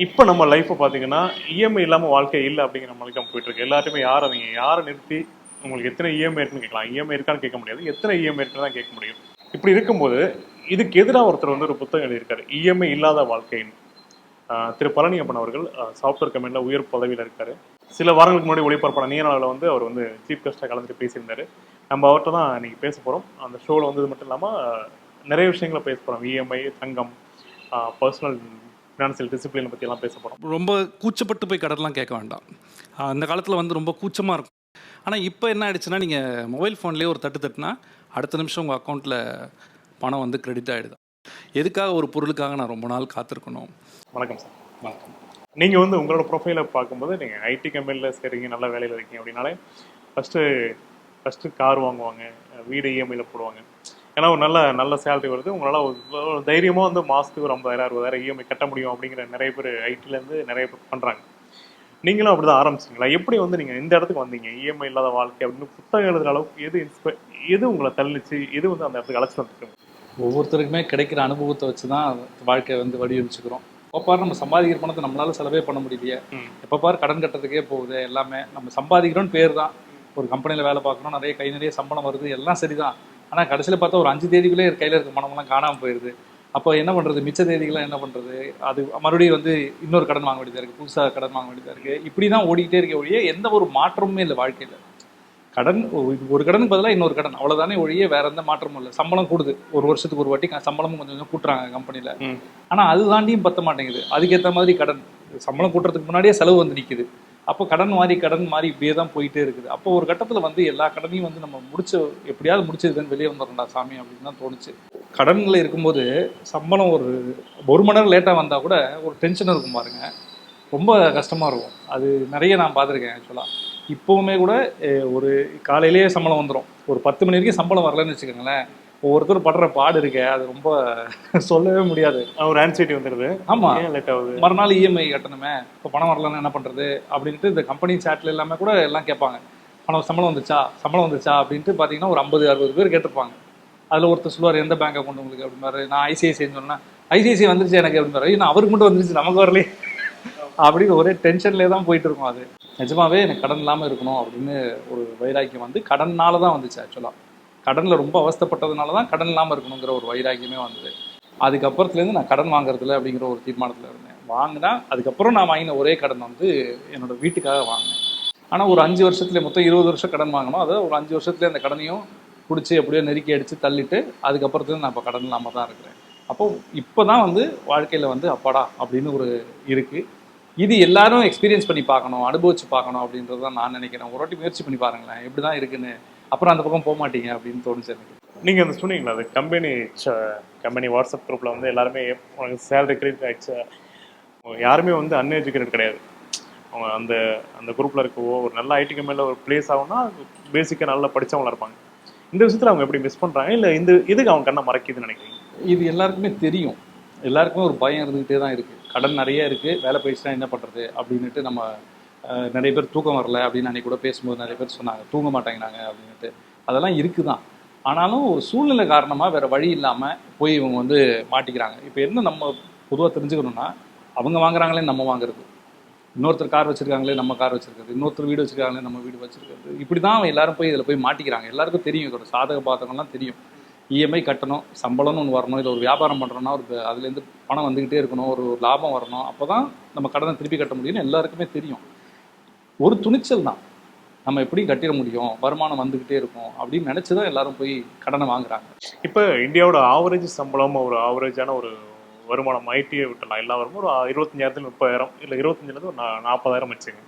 இப்போ நம்ம லைஃப்பை பார்த்தீங்கன்னா இஎம்ஐ இல்லாமல் வாழ்க்கை இல்லை அப்படிங்கிற மாதிரி தான் போயிட்டுருக்கு. எல்லாருமே யாரை நீங்கள் யாரை நிறுத்தி உங்களுக்கு எத்தனை இஎம்ஐ இருக்குன்னு கேட்கலாம். இஎம்ஐ இருக்கான்னு கேட்க முடியாது. எத்தனை இஎம்ஐ இருக்குன்னு தான் கேட்க முடியும். இப்படி இருக்கும்போது இதுக்கு எதிராக ஒருத்தர் வந்து ஒரு புத்தகம் எழுதியிருக்காரு. இஎம்ஐ இல்லாத வாழ்க்கைன்னு. திரு பழனியப்பன் அவர்கள் சாஃப்ட்வேர் கம்பெனியில் உயர் பதவியில் இருக்கார். சில வாரங்களுக்கு முன்னாடி ஒளிபரப்பான நீராளில் வந்து அவர் வந்து சீஃப் கெஸ்ட்டாக கலந்துட்டு பேசியிருந்தார். நம்ம அவர்கிட்ட தான் இன்றைக்கி பேச போகிறோம் அந்த ஷோவில் வந்து மட்டும் இல்லாமல் நிறைய விஷயங்களை பேச போகிறோம் இஎம்ஐ தங்கம் பர்சனல் ஃபினான்சியல் டிசிப்ளினை பற்றி எல்லாம் பேச போகிறோம் ரொம்ப கூச்சப்பட்டு போய் கடன்லாம் கேட்க வேண்டாம். அந்த காலத்தில் வந்து ரொம்ப கூச்சமாக இருக்கும். ஆனால் இப்போ என்ன ஆயிடுச்சுன்னா நீங்கள் மொபைல் ஃபோன்லேயே ஒரு தட்டு தட்டுனா அடுத்த நிமிஷம் உங்கள் அக்கௌண்ட்டில் பணம் வந்து கிரெடிட் ஆகிடுது எதுக்காக ஒரு பொருளுக்காக நான் ரொம்ப நாள் காத்திருக்கணும்? வணக்கம் சார். வணக்கம். நீங்கள் வந்து உங்களோட ப்ரொஃபைலை பார்க்கும்போது நீங்கள் ஐடி கம்பெனியில் சரிங்க நல்ல வேலையில் இருக்கீங்க அப்படின்னாலே ஃபஸ்ட்டு ஃபஸ்ட்டு கார் வாங்குவாங்க வீடு இஎம்ஐயில் போடுவாங்க. ஏன்னா ஒரு நல்ல நல்ல சேலரி வருது. உங்களால் ஒரு தைரியமாக வந்து மாதத்துக்கு ஒரு ஐம்பதாயிரம் அறுபதாயிரம் இஎம்ஐ கட்ட முடியும் அப்படிங்கிற நிறைய பேர் ஐடிலேருந்து நிறைய பேர் பண்ணுறாங்க நீங்களும் அப்படி தான் ஆரம்பிச்சிங்களா? எப்படி வந்து நீங்கள் இந்த இடத்துக்கு வந்தீங்க? இஎம்ஐ இல்லாத வாழ்க்கை அப்படின்னு புத்தகம் எழுதுற அளவுக்கு எது இன்ஸ்பை எது உங்களை தள்ளிச்சு? எது வந்து அந்த இடத்துக்கு அழைச்சி வந்துருக்கு ஒவ்வொருத்தருக்குமே கிடைக்கிற அனுபவத்தை வச்சு தான் வாழ்க்கையை வந்து வடிவமைச்சுக்கிறோம். பாரு நம்ம சம்பாதிக்கிற பணத்தை நம்மளால செலவே பண்ண முடியலையே. எப்போ பாரு கடன் கட்டுறதுக்கே போகுது எல்லாமே. நம்ம சம்பாதிக்கிறோம்னு பேர் தான் ஒரு கம்பெனியில் வேலை பார்க்குறோம் நிறைய கை நிறைய சம்பளம் வருது. எல்லாம் சரிதான். ஆனால் கடைசியில் பார்த்தா ஒரு அஞ்சு தேதிக்குள்ளே கையில் இருக்க பணமெல்லாம் காணாமல் போயிடுது அப்போ என்ன பண்ணுறது மிச்ச தேதிகள்லாம் என்ன பண்ணுறது அது மறுபடியும் வந்து இன்னொரு கடன் வாங்க வேண்டியதாக இருக்குது புதுசாக கடன் வாங்க வேண்டியதாக இருக்குது இப்படி தான் ஓடிக்கிட்டே இருக்க ஒழிய எந்த ஒரு மாற்றமுமே இல்லை வாழ்க்கையில். கடன் ஒரு- கடனுக்கு பதிலாக இன்னொரு கடன். அவ்வளோதானே ஒழிய வேற எந்த மாற்றமும் இல்லை. சம்பளம் கூடுது. ஒரு வருஷத்துக்கு ஒரு வாட்டி சம்பளமும் கொஞ்சம் கொஞ்சம் கூட்டுறாங்க கம்பெனியில். ஆனால் அது தாண்டியும் பத்த மாட்டேங்குது. அதுக்கேற்ற மாதிரி கடன். சம்பளம் கூட்டுறதுக்கு முன்னாடியே செலவு வந்து நிற்குது அப்போ கடன் மாறி கடன் மாறி இப்படியே தான் போயிட்டே இருக்குது. அப்போ ஒரு கட்டத்தில் வந்து எல்லா கடனையும் வந்து நம்ம முடிச்ச எப்படியாவது முடிச்சதுன்னு வெளியே வந்துடும்டா சாமி அப்படின்னு தான் தோணுச்சு. கடன்ல இருக்கும்போது சம்பளம் ஒரு ஒரு மணி நேரம் லேட்டாக வந்தால் கூட ஒரு டென்ஷன் இருக்கும் பாருங்க. ரொம்ப கஷ்டமாக இருக்கும். அது நிறைய நான் பார்த்துருக்கேன் ஆக்சுவலாக இப்போவுமே கூட ஒரு காலையிலேயே சம்பளம் வந்துடும் ஒரு பத்து மணி வரைக்கும் சம்பளம் வரலன்னு வச்சுக்கோங்களேன். ஒவ்வொருத்தர் படுற பாடு இருக்கே அது ரொம்ப சொல்லவே முடியாது. ஒரு ஆன்சைட்டி வந்துடுது ஆமாம் ஏன் லேட் ஆகுது? மறுநாள் இஎம்ஐ கட்டணுமே இப்போ பணம் வரலன்னா என்ன பண்ணுறது அப்படின்ட்டு இந்த கம்பெனி சேட்டில் எல்லாமே கூட எல்லாம் கேட்பாங்க. பணம் சம்பளம் வந்துச்சா சம்பளம் வந்துச்சா அப்படின்ட்டு பார்த்தீங்கன்னா ஒரு ஐம்பது அறுபது பேர் கேட்டிருப்பாங்க. அதில் ஒருத்தர் சொல்லுவார் எந்த பேங்க் அக்கௌண்ட் உங்களுக்கு? அப்படிம்பாரு நான் ஐசிஐசிஐன்னு சொன்னேன் ஐசிஐசிஐ வந்துருச்சு எனக்கு? அப்படிம்பாரு நான் அவருக்கு மட்டும் வந்துருச்சு நமக்கு வரலையே. அப்படின்னு ஒரே டென்ஷன்லேயே தான் போயிட்டு இருக்கும் அது. நிஜமாவே எனக்கு கடன் இல்லாமல் இருக்கணும் அப்படின்னு ஒரு வைராக்கியம் வந்து கடன்னால தான் வந்துச்சு ஆக்சுவலாக கடனில் ரொம்ப அவஸ்தைப்பட்டதுனால தான் கடன் இல்லாமல் இருக்கணுங்கிற ஒரு வைராக்கியமே வந்தது. அதுக்கப்புறத்துலேருந்து நான் கடன் வாங்குறதில்ல அப்படிங்கிற ஒரு தீர்மானத்தில் இருந்தேன். வாங்கினா அதுக்கப்புறம் நான் வாங்கின ஒரே கடன் வந்து என்னோட வீட்டுக்காக வாங்கினேன். ஆனால் ஒரு அஞ்சு வருஷத்துல மொத்தம் இருபது வருஷம் கடன் வாங்கினோம். அதை ஒரு அஞ்சு வருஷத்துல அந்த கடனையும் பிடிச்சி எப்படியோ நெருக்கி அடித்து தள்ளிட்டு அதுக்கப்புறத்துலேருந்து நான் இப்போ கடன் இல்லாமல் தான் இருக்கிறேன். அப்போ இப்போ தான் வந்து வாழ்க்கையில் வந்து அப்பாடா அப்படின்னு ஒரு இருக்குது இது எல்லாரும் எக்ஸ்பீரியன்ஸ் பண்ணி பார்க்கணும் அனுபவிச்சு பார்க்கணும் அப்படின்றது தான் நான் நினைக்கிறேன். ஒரு வாட்டி முயற்சி பண்ணி பாருங்களேன். எப்படி தான் இருக்குன்னு. அப்புறம் அந்த பக்கம் போக மாட்டீங்க அப்படின்னு தோணுச்சு எனக்கு. நீங்க அந்த சொன்னீங்களா அது கம்பெனி கம்பெனி வாட்ஸ்அப் குரூப்ல வந்து எல்லாருமே உனக்கு சேலரி கிரெடிட் ஆயிடுச்சு யாருமே வந்து அன்எஜுகேட்டட் கிடையாது. அவங்க அந்த அந்த குரூப்ல இருக்கவோ ஒரு நல்ல ஐடி கம்பெனியில் ஒரு பிளேஸ் ஆகும்னா பேசிக்காக நல்லா படிச்சவங்களா இருப்பாங்க. இந்த விஷயத்துல அவங்க எப்படி மிஸ் பண்றாங்க? இல்ல இந்த இதுக்கு அவங்க கண்ணை மறைக்குதுன்னு நினைக்கிறீங்க? இது எல்லாருக்குமே தெரியும். எல்லாருக்குமே ஒரு பயம் இருந்துகிட்டே தான் இருக்குது கடன் நிறைய இருக்குது வேலை போயிடுச்சுன்னா என்ன பண்ணுறது அப்படின்னுட்டு நம்ம நிறைய பேர் தூக்கம் வரல அப்படின்னு அன்றைக்கி கூட பேசும்போது நிறைய பேர் சொன்னாங்க தூங்க மாட்டேங்கிறாங்க அப்படின்ட்டு அதெல்லாம் இருக்குது தான் ஆனாலும் ஒரு சூழ்நிலை காரணமாக வேறு வழி இல்லாமல் போய் இவங்க வந்து மாட்டிக்கிறாங்க. இப்போ என்ன நம்ம பொதுவாக தெரிஞ்சுக்கணும்னா அவங்க வாங்குறாங்களே நம்ம வாங்குறது. இன்னொருத்தர் கார் வச்சுருக்காங்களே நம்ம கார் வச்சுருக்கிறது. இன்னொருத்தர் வீடு வச்சுருக்காங்களே நம்ம வீடு வச்சுருக்கிறது. இப்படி தான் எல்லாரும் போய் இதில் போய் மாட்டிக்கிறாங்க. எல்லாருக்கும் தெரியும் இதோட சாதக பாதகம்லாம் தெரியும். இஎம்ஐ கட்டணும் சம்பளம்னு ஒன்று வரணும் இல்லை ஒரு வியாபாரம் பண்ணுறோன்னா ஒரு அதுலேருந்து பணம் வந்துக்கிட்டே இருக்கணும் ஒரு ஒரு லாபம் வரணும். அப்போ தான் நம்ம கடனை திருப்பி கட்ட முடியும்னு எல்லாருக்குமே தெரியும். ஒரு துணிச்சல் தான். நம்ம எப்படி கட்டிட முடியும்? வருமானம் வந்துக்கிட்டே இருக்கும். அப்படின்னு நினச்சி தான் எல்லாரும் போய் கடனை வாங்குறாங்க. இப்போ இந்தியாவோட ஆவரேஜ் சம்பளம் ஒரு ஆவரேஜான ஒரு வருமானம் ஐடியை விட்டலாம் எல்லா வருமும் ஒரு இருபத்தஞ்சாயிரத்துல முப்பதாயிரம் இல்லை இருபத்தஞ்சிலேருந்து ஒரு நா- நாற்பதாயிரம் வச்சுங்க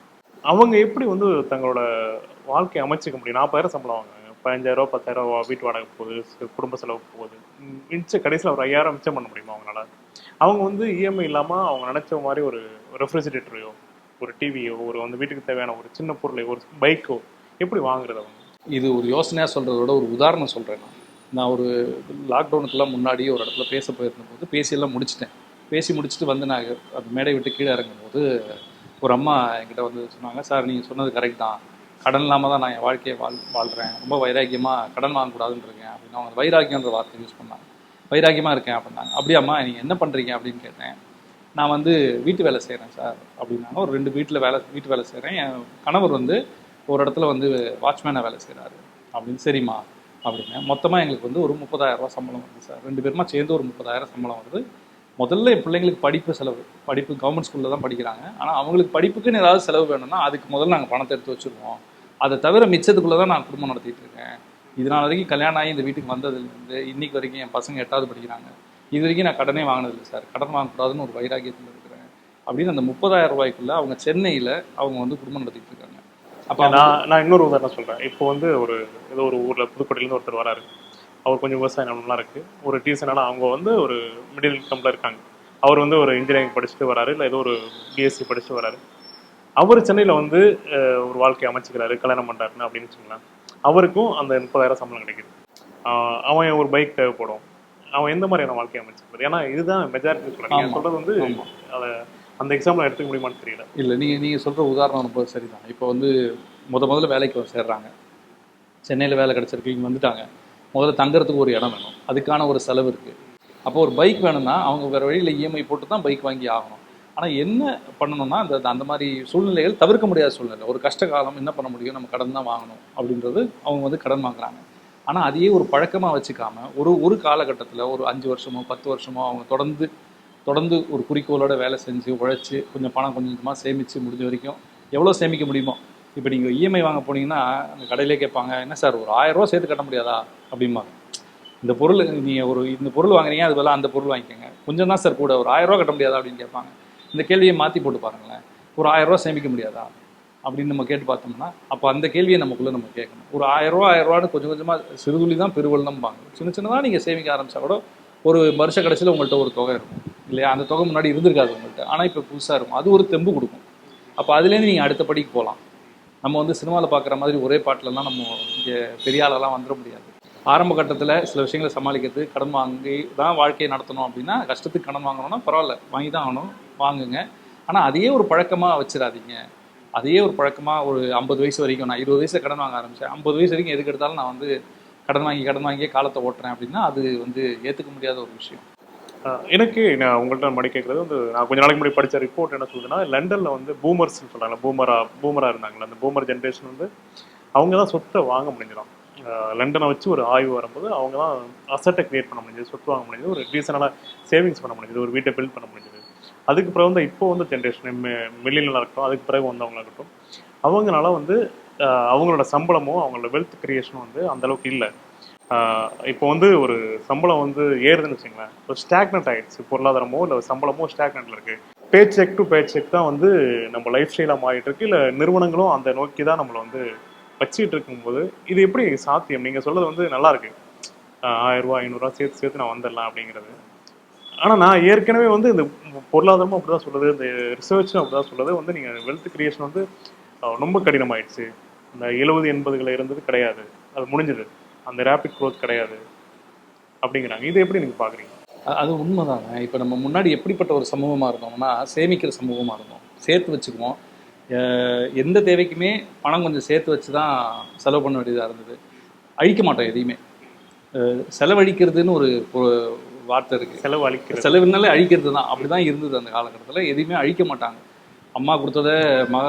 அவங்க எப்படி வந்து தங்களோட வாழ்க்கையை அமைச்சிக்க முடியும்? நாற்பதாயிரம் சம்பளம் வாங்க பதினஞ்சாயிரம் பத்தாயிரம் வீட்டு வாடகை போகுது குடும்ப செலவு போகுது. மிச்சம் மிச்ச கடைசியில் ஒரு ஐயாயிரம் மிச்சம் பண்ண முடியுமா அவங்களால? அவங்க வந்து இஎம்ஐ இல்லாமல் அவங்க நினச்ச மாதிரி ஒரு ரெஃப்ரிஜிரேட்டரையோ ஒரு டிவியோ ஒரு அந்த வீட்டுக்கு தேவையான ஒரு சின்ன பொருளை ஒரு பைக்கோ எப்படி வாங்குறது அவங்க? இது ஒரு யோசனையாக சொல்கிறதோட ஒரு உதாரணம் சொல்கிறேன் நான். நான் ஒரு லாக்டவுனுக்கெல்லாம் முன்னாடி ஒரு இடத்துல பேச போயிருந்தபோது பேசியெல்லாம் முடிச்சிட்டேன். பேசி முடிச்சுட்டு வந்து நான் அந்த மேடை விட்டு கீழே இறங்கும்போது ஒரு அம்மா என்கிட்ட வந்து சொன்னாங்க சார் நீங்கள் சொன்னது கரெக்ட் தான். கடன் இல்லாமல் தான் நான் என் வாழ்க்கையை வாழ் வாழ்கிறேன் ரொம்ப வைராக்கியமாக கடன் வாங்கக்கூடாதுன்னு இருக்கேன் அப்படின்னு அவங்க வைராக்கியன்ற வார்த்தை யூஸ் பண்ணாங்க. வைராக்கியமாக இருக்கேன் அப்படின்னாங்க. அப்படியாம்மா நீங்கள் என்ன பண்ணுறீங்க அப்படின்னு கேட்டேன். நான் வந்து வீட்டு வேலை செய்கிறேன் சார் அப்படின்னாங்க. ஒரு ரெண்டு வீட்டில் வேலை வீட்டு வேலை செய்கிறேன் என் கணவர் வந்து ஒரு இடத்துல வந்து வாட்ச்மேனாக வேலை செய்கிறாரு அப்படின்னு சரிம்மா அப்படின்னு. மொத்தமாக எங்களுக்கு வந்து ஒரு முப்பதாயிரரூவா சம்பளம் வருது சார் ரெண்டு பேருமா சேர்ந்து ஒரு முப்பதாயிரம் சம்பளம் வருது. முதல்ல என் பிள்ளைங்களுக்கு படிப்பு செலவு படிப்பு கவர்மெண்ட் ஸ்கூலில் தான் படிக்கிறாங்க. ஆனால் அவங்களுக்கு படிப்புக்குன்னு ஏதாவது செலவு வேணும்னா அதுக்கு முதல்ல நாங்கள் பணத்தை எடுத்து வச்சுருவோம். அதை தவிர மிச்சத்துக்குள்ளே தான் நான் குடும்பம் நடத்திட்டு இருக்கேன். இதனால வரைக்கும் கல்யாணம் ஆகி இந்த வீட்டுக்கு வந்ததுலேருந்து இன்றைக்கி வரைக்கும் என் பசங்க எட்டாவது படிக்கிறாங்க. இது வரைக்கும் நான் கடனே வாங்கினதில்லை சார். கடன் வாங்கக்கூடாதுன்னு ஒரு வைராக்கியத்தில் இருக்கிறேன். அப்படின்னு அந்த முப்பதாயிரம் ரூபாய்க்குள்ள அவங்க சென்னையில் அவங்க வந்து குடும்பம் நடத்திட்டு இருக்காங்க. அப்போ நான் நான் இன்னொரு உதாரணம் சொல்றேன்? இப்போ வந்து ஒரு ஏதோ ஒரு ஊர்ல புதுக்கோட்டையிலேருந்து ஒருத்தர் வராரு. அவர் கொஞ்சம் விவசாய நிலம்லாம் இருக்கு. ஒரு டீசனான அவங்க வந்து ஒரு மிடில் இன்கம்ல இருக்காங்க. அவர் வந்து ஒரு இன்ஜினியரிங் படிச்சுட்டு வராரு இல்லை ஏதோ ஒரு பிஎஸ்சி படிச்சுட்டு வராரு. அவர் சென்னையில் வந்து ஒரு வாழ்க்கையை அமைச்சுக்கிறாரு கல்யாணம் பண்ணுறாருன்னு அப்படின்னு வச்சுக்கலாம் அவருக்கும் அந்த முப்பதாயிரம் சம்பளம் கிடைக்குது. அவன் ஒரு பைக் தேவைப்படும். அவன் எந்த மாதிரியான வாழ்க்கையை அமைச்சுக்கிறாரு ஏன்னா இதுதான் மெஜாரிட்டி சொல்றேன். நீங்க. சொல்றது வந்து. அதை அந்த எக்ஸாம்பிள் எடுத்துக்க முடியுமான்னு தெரியல. இல்லை நீங்கள் நீங்கள் சொல்கிற உதாரணம் ரொம்ப சரிதான். இப்போ வந்து முத முதல்ல வேலைக்கு சேர்றாங்க. சென்னையில் வேலை கிடச்சிருக்கு இங்கே வந்துட்டாங்க. முதல்ல தங்குறதுக்கு ஒரு இடம் வேணும். அதுக்கான ஒரு செலவு இருக்குது அப்போ ஒரு பைக் வேணும்னா அவங்க வேறு வழியில் இஎம்ஐ போட்டு தான் பைக் வாங்கி ஆகணும். ஆனால் என்ன பண்ணணும்னா அந்த அந்த மாதிரி சூழ்நிலைகள் தவிர்க்க முடியாத சூழ்நிலை. ஒரு கஷ்ட காலம் என்ன பண்ண முடியும்? நம்ம கடன் தான் வாங்கணும். அப்படின்றது அவங்க வந்து கடன் வாங்குறாங்க. ஆனால் அதையே ஒரு பழக்கமாக வச்சுக்காம ஒரு ஒரு காலகட்டத்தில் ஒரு அஞ்சு வருஷமோ பத்து வருஷமோ அவங்க தொடர்ந்து தொடர்ந்து ஒரு குறிக்கோளோட வேலை செஞ்சு உழைச்சி கொஞ்சம் பணம் கொஞ்சம் கொஞ்சமாக சேமித்து முடிஞ்ச வரைக்கும் எவ்வளோ சேமிக்க முடியுமோ? இப்போ நீங்கள் இஎம்ஐ வாங்க போனீங்கன்னா அந்த கடையிலே கேட்பாங்க என்ன சார் ஒரு ஆயிரம் சேர்த்து கட்ட முடியாதா? அப்படிம்பாங்க. இந்த பொருள் நீங்கள் ஒரு இந்த பொருள் வாங்குறீங்க அது பதிலாக அந்த பொருள் வாங்கிக்கோங்க. கொஞ்சம் தான் சார் கூட ஒரு ஆயிரம் கட்ட முடியாதா? அப்படின்னு கேட்பாங்க. இந்த கேள்வியை மாற்றி போட்டு பாருங்களேன். ஒரு ஆயிரம் சேமிக்க முடியாதா? அப்படின்னு நம்ம கேட்டு பார்த்தோம்னா அப்போ அந்த கேள்வியை நமக்குள்ளே நம்ம கேட்கணும். ஒரு ஆயிரம் ரூபா ஆயிரம் ரூபான்னு கொஞ்சம் கொஞ்சமாக சிறுதுளி தான் பெருவெள்ளம்பாங்க. சின்ன சின்னதாக நீங்கள் சேமிக்க ஆரம்பிச்சா கூட ஒரு வருஷ கடைசியில் உங்கள்கிட்ட ஒரு தொகை இருக்கும். இல்லையா? அந்த தொகை முன்னாடி இருந்திருக்காது உங்கள்கிட்ட ஆனால் இப்போ புதுசாக இருக்கும். அது ஒரு தெம்பு கொடுக்கும். அப்போ அதுலேருந்து நீங்கள் அடுத்த படிக்கு போகலாம். நம்ம வந்து சினிமாவில் பார்க்குற மாதிரி ஒரே பாட்டிலலாம் நம்ம இங்கே பெரிய ஆளெல்லாம் வந்துட முடியாது. ஆரம்ப கட்டத்தில் சில விஷயங்களை சமாளிக்கிறது கடன் வாங்கி தான் வாழ்க்கையை நடத்தணும் அப்படின்னா கஷ்டத்துக்கு கடன் வாங்கணும்னா பரவாயில்ல. வாங்கி தான் ஆகணும். வாங்குங்க. ஆனால் அதையே ஒரு பழக்கமாக வச்சிடாதீங்க. அதையே ஒரு பழக்கமாக ஒரு ஐம்பது வயசு வரைக்கும் நான் இருபது வயசில் கடன் வாங்க ஆரம்பித்தேன் ஐம்பது வயசு வரைக்கும் எதுக்கு எடுத்தாலும் நான் வந்து கடன் வாங்கி கடன் வாங்கியே காலத்தை ஓட்டுறேன் அப்படின்னா அது வந்து ஏற்றுக்க முடியாத ஒரு விஷயம். எனக்கு நான் உங்கள்கிட்ட மடி கேட்குறது வந்து நான் கொஞ்ச நாளைக்கு முன்னாடி படித்த ரிப்போர்ட் என்ன சொல்லுதுன்னா லண்டனில் வந்து பூமர்ஸ்னு சொல்கிறாங்க பூமரா பூமரா இருந்தாங்களே அந்த பூமர் ஜென்ரேஷன் வந்து அவங்க தான் சொத்தை வாங்க முடிஞ்சிடும் லண்டனை வச்சு ஒரு ஆய்வு வரும்போது அவங்க தான் அசட்டை கிரியேட் பண்ண முடிஞ்சது சொத்து வாங்க முடிஞ்சது ஒரு ரீசனான சேவிங்ஸ் பண்ண முடிஞ்சது ஒரு வீட்டை பில்ட் பண்ண முடிஞ்சது. அதுக்கு பிறகு வந்து இப்போ வந்து ஜென்ரேஷன் மில்லியனாக இருக்கட்டும் அதுக்கு பிறகு வந்தவங்களா இருக்கட்டும் அவங்களால வந்து அவங்களோட சம்பளமும் அவங்களோட வெல்த் கிரியேஷனும் வந்து அந்த அளவுக்கு இல்லை. இப்போ வந்து ஒரு சம்பளம் வந்து ஏறுதுன்னு வச்சுங்களேன் ஒரு ஸ்டாக்னட் ஆகிடுச்சு பொருளாதாரமோ இல்லை சம்பளமோ ஸ்டாக்னட்டில் இருக்குது pay check to pay check தான் வந்து நம்ம லைஃப் ஸ்டைலாக மாறிட்டு இருக்கு இல்லை நிறுவனங்களும் அந்த நோக்கி தான் நம்மளை வந்து வச்சுக்கிட்டு இருக்கும்போது இது எப்படி சாத்தியம்? நீங்கள் சொல்கிறது வந்து நல்லா இருக்கு. ஆயிரம் ரூபாய் ஐநூறுரூவா சேர்த்து சேர்த்து நான் வந்துடலாம் அப்படிங்கிறது. ஆனால் நான் ஏற்கனவே வந்து இந்த பொருளாதாரமும் அப்படி தான் சொல்லுது. இந்த ரிசர்ச்சும் அப்படி தான் சொல்லுது. வந்து நீங்கள் வெல்த் கிரியேஷன் வந்து ரொம்ப கடினமாயிடுச்சு. இந்த எழுபது எண்பதுகளில் இருந்தது கிடையாது. அது முடிஞ்சது. அந்த ரேபிட் க்ரோத் கிடையாது. அப்படிங்கிறாங்க. இது எப்படி நீங்கள் பார்க்குறீங்க அது உண்மைதாங்க. இப்போ நம்ம முன்னாடி எப்படிப்பட்ட ஒரு சமூகமாக இருந்தோம்னா சேமிக்கிற சமூகமாக இருந்தோம். சேர்த்து வச்சுக்குவோம். எந்த தேவைக்குமே பணம் கொஞ்சம் சேர்த்து வச்சு தான் செலவு பண்ண வேண்டியதாக இருந்தது. அழிக்க மாட்டோம் எதையுமே. செலவழிக்கிறதுன்னு ஒரு வார்த்தை இருக்குது செலவு அளிக்கிறது செலவுனாலே அழிக்கிறது தான். அப்படி தான் இருந்தது அந்த காலகட்டத்தில். எதையுமே அழிக்க மாட்டாங்க. அம்மா கொடுத்தத மக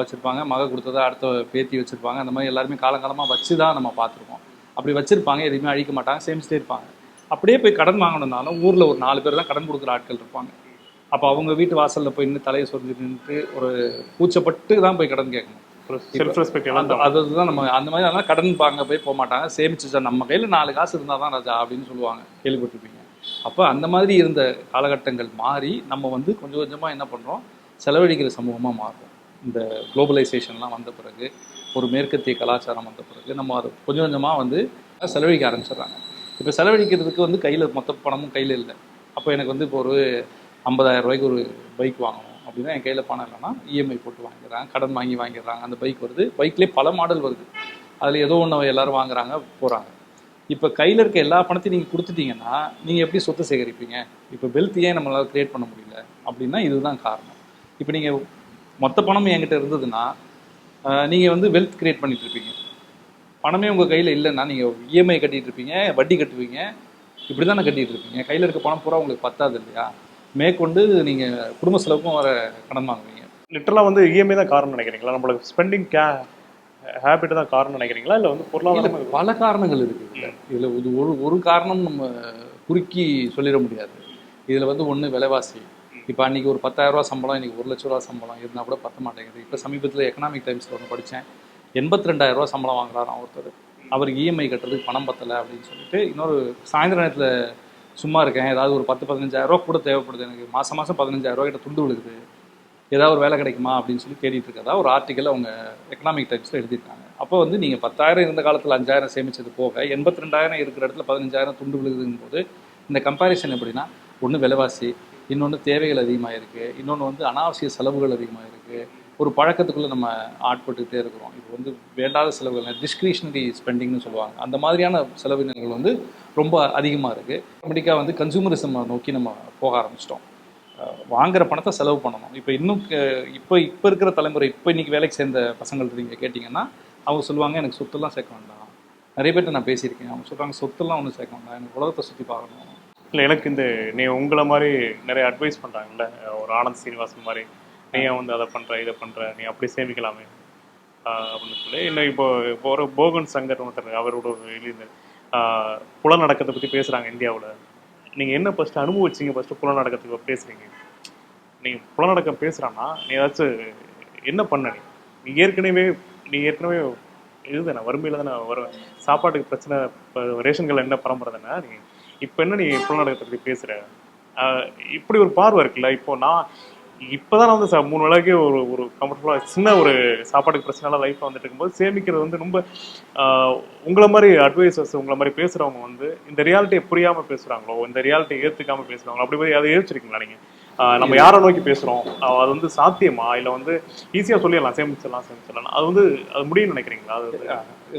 வச்சுருப்பாங்க. மக கொடுத்தத அடுத்த பேத்தி வச்சுருப்பாங்க. அந்த மாதிரி எல்லாருமே காலங்காலமாக வச்சு தான் நம்ம பார்த்துருக்கோம். அப்படி வச்சுருப்பாங்க. எதையுமே அழிக்க மாட்டாங்க. சேமிச்சிட்டே இருப்பாங்க. அப்படியே போய் கடன் வாங்கணும்னாலும் ஊரில் ஒரு நாலு பேர் தான் கடன் கொடுக்குற ஆட்கள் இருப்பாங்க. அப்போ அவங்க வீட்டு வாசலில் போய் நின்று தலையை சொரிஞ்சு நின்றுட்டு ஒரு கூச்சப்பட்டு தான் போய் கடன் கேட்கணும். செல்ஃப் ரெஸ்பெக்ட் அதுதான் நம்ம அந்த மாதிரி அதனால கடன் வாங்க போய் போக மாட்டாங்க. சேமிச்சு நம்ம கையில் நாலு காசு இருந்தால் தான் ராஜா அப்படின்னு சொல்லுவாங்க. கேள்விப்பட்டிருப்பீங்க. அப்போ அந்த மாதிரி இருந்த காலகட்டங்கள் மாறி நம்ம வந்து கொஞ்சம் கொஞ்சமாக என்ன பண்ணுறோம் செலவழிக்கிற சமூகமாக மாறுறோம். இந்த குளோபலைசேஷன்லாம் வந்த பிறகு ஒரு மேற்கத்திய கலாச்சாரம் வந்த பிறகு நம்ம அதை கொஞ்சம் கொஞ்சமாக வந்து செலவழிக்க ஆரம்பிச்சிடுறாங்க. இப்போ செலவழிக்கிறதுக்கு வந்து கையில் மொத்த பணமும் கையில் இல்லை. அப்போ எனக்கு வந்து இப்போ ஒரு ஐம்பதாயிரம் ரூபாய்க்கு ஒரு பைக் வாங்கணும் அப்படின்னா என் கையில் பணம் இல்லைன்னா இஎம்ஐ போட்டு வாங்கிடுறாங்க. கடன் வாங்கி வாங்கிடுறாங்க. அந்த பைக் வருது. பைக்லேயே பல மாடல் வருது. அதில் ஏதோ ஒன்று எல்லாரும் வாங்குறாங்க போகிறாங்க இப்போ கையில் இருக்க எல்லா பணத்தையும் நீங்கள் கொடுத்துட்டீங்கன்னா நீங்கள் எப்படி சொத்து சேகரிப்பீங்க? இப்போ வெல்த் ஏன் நம்மளால் க்ரியேட் பண்ண முடியல? அப்படின்னா இதுதான் காரணம். இப்போ நீங்கள் மொத்த பணம் என்கிட்ட இருந்ததுன்னா நீங்கள் வந்து வெல்த் க்ரியேட் பண்ணிட்டு இருப்பீங்க. பணமே உங்கள் கையில் இல்லைன்னா நீங்கள் இஎம்ஐ கட்டிகிட்டு இருப்பீங்க வட்டி கட்டுவீங்க. இப்படி தானே கட்டிகிட்டு இருப்பீங்க. கையில் இருக்க பணம் பூரா உங்களுக்கு பத்தாது இல்லையா? மேற்கொண்டு நீங்கள் குடும்ப செலவுக்கும் வர கடன் வாங்குவீங்க. லிட்டரலாக வந்து இஎம்ஐ தான் காரணம் நினைக்கிறீங்களா? நம்மளுக்கு ஸ்பெண்டிங் கே ஹேபிட் தான் காரணம் நினைக்கிறீங்களா? இல்லை வந்து பொருளாதாரம் பல காரணங்கள் இருக்குது இதில் இது ஒரு ஒரு காரணம் நம்ம குறுக்கி சொல்லிட முடியாது. இதில் வந்து ஒன்று விலைவாசி. இப்போ அன்றைக்கி ஒரு 10000 ரூபா சம்பளம் இன்றைக்கி ஒரு லட்ச ரூபா சம்பளம் இருந்தால் கூட பத்த மாட்டேங்குது. இப்போ சமீபத்தில் எக்கனாமிக் டைம்ஸில் ஒன்று படித்தேன் எண்பத்தி ரெண்டாயிரம் ரூபா சம்பளம் வாங்குறாராம் ஒருத்தர். அவருக்கு இஎம்ஐ கட்டுறதுக்கு பணம் பத்தலை அப்படின்னு சொல்லிட்டு இன்னொரு சாயந்தர நேரத்தில் சும்மா இருக்கேன். ஏதாவது ஒரு பத்து பதினஞ்சாயிரம் ரூபா கூட தேவைப்படுது எனக்கு. மாதம் மாதம் பதினஞ்சாயிரம் ரூபா கிட்ட துண்டு விழுகுது. ஏதாவது ஒரு வேலை கிடைக்குமா அப்படின்னு சொல்லி தேடிட்டு இருக்கதா ஒரு ஆர்டிக்கல் அவங்க எக்கனாமிக் டைம்ஸில் எழுதியிருக்காங்க. அப்போ வந்து நீங்கள் பத்தாயிரம் இருந்த காலத்தில் அஞ்சாயிரம் சேமிச்சது போக எண்பத்தி ரெண்டாயிரம் இருக்கிற இடத்துல பதினஞ்சாயிரம் துண்டு விழுகுதுங்கும் போது இந்த கம்பேரிசன் எப்படின்னா ஒன்று விலைவாசி இன்னொன்று தேவைகள் அதிகமாக இருக்குது இன்னொன்று வந்து அனாவசிய செலவுகள் அதிகமாக இருக்குது ஒரு பழக்கத்துக்குள்ளே நம்ம ஆட்பட்டுக்கிட்டே இருக்கிறோம். இது வந்து வேண்டாத செலவுகள் டிஸ்கிரிஷனரி ஸ்பெண்டிங்னு சொல்லுவாங்க. அந்த மாதிரியான செலவினங்கள் வந்து ரொம்ப அதிகமாக இருக்குது ஆட்டோமேட்டிக்காக வந்து கன்சூமரிசம் நோக்கி நம்ம போக ஆரம்பிச்சிட்டோம். வாங்குற பணத்தை செலவு பண்ணணும். இப்போ இன்னும் இப்போ இப்போ இருக்கிற தலைமுறை இப்போ இன்னைக்கு வேலைக்கு சேர்ந்த பசங்கள்ட்ட நீங்கள் கேட்டிங்கன்னா அவங்க சொல்லுவாங்க எனக்கு சொத்துலாம் சேர்க்க வேண்டாம். நிறைய பேர்ட்ட நான் பேசியிருக்கேன். அவங்க சொல்கிறாங்க சொத்துலாம் ஒன்றும் சேர்க்க வேண்டாம். எனக்கு உலகத்தை சுற்றி பார்க்கணும் இல்லை எனக்கு இந்த நீ உங்களை மாதிரி நிறைய அட்வைஸ் பண்ணுறாங்கல்ல ஒரு ஆனந்த் சீனிவாசன் மாதிரி. நீ ஏன் வந்து அதை பண்ணுற இதை பண்ணுற நீ அப்படி சேமிக்கலாமே. அப்படின்னு சொல்லி இன்னும் இப்போ இப்போ ஒரு போகன் சங்கர் ஒருத்தர் அவரோட ஒரு எழுதியிருந்தார் புலநடக்கத்தை பற்றி பேசுகிறாங்க இந்தியாவில். நீங்கள் என்ன ஃபஸ்ட்டு அனுபவிச்சீங்க ஃபஸ்ட்டு புலநடக்கத்துக்கு பேசுகிறீங்க நீங்கள் புலநடக்கம் பேசுகிறான்னா நீ ஏதாச்சும் என்ன பண்ண நீ? நீ ஏற்கனவே நீ ஏற்கனவே இதுதானே வறுமையில் தானே வர சாப்பாட்டுக்கு பிரச்சனை இப்போ ரேஷன்கள் என்ன பரம்பரை தானே நீ இப்போ என்ன நீ புலநடக்கத்தை பற்றி பேசுகிற இப்படி ஒரு பார்வை இருக்குல்ல இப்போ நான் இப்போதான் வந்து ச- மூணு வேளைக்கு ஒரு ஒரு கம்ஃபர்டபுளாக சின்ன ஒரு சாப்பாட்டுக்கு பிரச்சனை லைஃப்பில் வந்துட்டு இருக்கும்போது சேமிக்கிறது வந்து ரொம்ப உங்களை மாதிரி அட்வைசர்ஸ் உங்களை மாதிரி பேசுகிறவங்க வந்து இந்த ரியாலிட்டியை புரியாமல் பேசுகிறாங்களோ இந்த ரியாலிட்டியை ஏற்றுக்காமல் பேசுகிறாங்களோ அப்படி போய் அதை யோசிச்சிருக்கீங்களா நீங்கள் நம்ம யாரை நோக்கி பேசுகிறோம் அது வந்து சாத்தியமா? இல்லை வந்து ஈஸியாக சொல்லிடலாம் சேமிச்சிடலாம் சேமிச்சிடலாம். அது வந்து அது முடியும்னு நினைக்கிறீங்களா? அது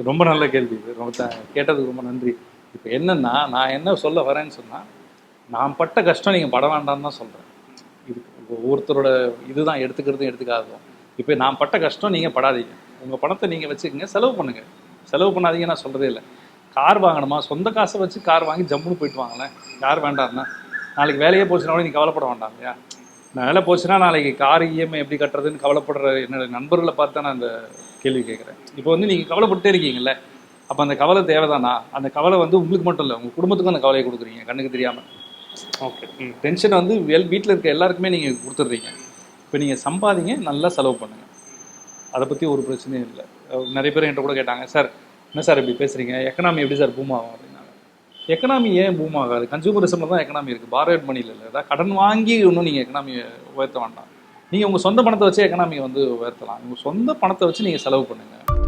ரொம்ப நல்ல கேள்வி. இது ரொம்ப கேட்டதுக்கு ரொம்ப நன்றி. இப்போ என்னன்னா நான் என்ன சொல்ல வரேன்னு சொன்னால் நான் பட்ட கஷ்டம் நீங்கள் பட வேண்டாம்னு தான் சொல்கிறேன் ஒவ்வொருத்தரோட இதுதான் எடுத்துக்கிறதும் எடுத்துக்காததும். இப்போ நான் பட்ட கஷ்டம் நீங்கள் படாதீங்க. உங்கள் பணத்தை நீங்கள் வச்சுக்கோங்க செலவு பண்ணுங்கள் செலவு பண்ணாதீங்க நான் சொல்கிறதே இல்லை. கார் வாங்கணுமா? சொந்த காசை வச்சு கார் வாங்கி ஜம்முன்னு போயிட்டு வாங்களேன். கார் வேண்டாம்னா? நாளைக்கு வேலையே போச்சுன்னா கூட நீ கவலைப்பட வேண்டாம் இல்லையா? நான் வேலை போச்சுன்னா நாளைக்கு கார் இஎம்ஐ எப்படி கட்டுறதுன்னு கவலைப்படுற என்னோட நண்பர்களை பார்த்து தான் நான் அந்த கேள்வி கேட்குறேன். இப்போ வந்து நீங்கள் கவலைப்பட்டே இருக்கீங்கல்ல அப்போ அந்த கவலை தேவைதானா? அந்த கவலை வந்து உங்களுக்கு மட்டும் இல்லை உங்கள் குடும்பத்துக்கும் அந்த கவலையை கொடுக்குறீங்க கண்ணுக்கு தெரியாமல் ஓகே பென்ஷன் டென்ஷன் வந்து வெல் வீட்டில் இருக்க எல்லாருக்குமே நீங்கள் கொடுத்துட்றீங்க. இப்போ நீங்கள் சம்பாதிங்க நல்லா செலவு பண்ணுங்க. அதை பற்றி ஒரு பிரச்சனையும் இல்லை. நிறைய பேர் என்கிட்ட கூட கேட்டாங்க சார் என்ன சார் இப்படி பேசுகிறீங்க எக்கனாமி எப்படி சார் பூம் ஆகும்? அப்படின்னாங்க. எக்கனாமி ஏன் பூம் ஆகாது? கன்சூமரிசமில் தான் எக்கனாமி இருக்குது பாரோட் மணியில் இல்லை. ஏதாவது கடன் வாங்கி ஒன்றும் நீங்கள் எக்கனாமியை உயர்த்த வேண்டாம். நீங்கள் உங்கள் சொந்த பணத்தை வச்சு எக்கனாமியை வந்து உயர்த்தலாம். உங்கள் சொந்த பணத்தை வச்சு நீங்கள் செலவு பண்ணுங்கள்